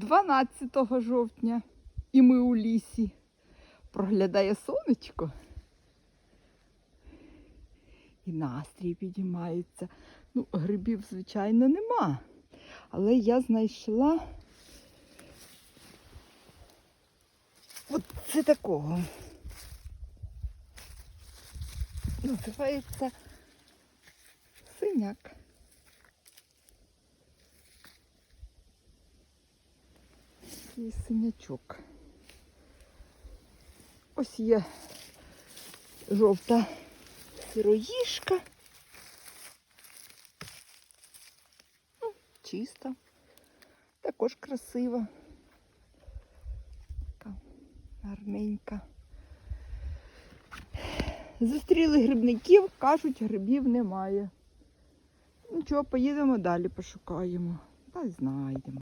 12 жовтня і ми у лісі. Проглядає сонечко. І настрій підіймається. Ну, грибів, звичайно, нема. Але я знайшла от це такого. Називається синяк. І синячок. Ось є жовта сироїшка. Ну, Чиста. Також красива. Така гарненька. Зустріли грибників, кажуть, грибів немає. Нічого, поїдемо далі, пошукаємо. Та й знайдемо.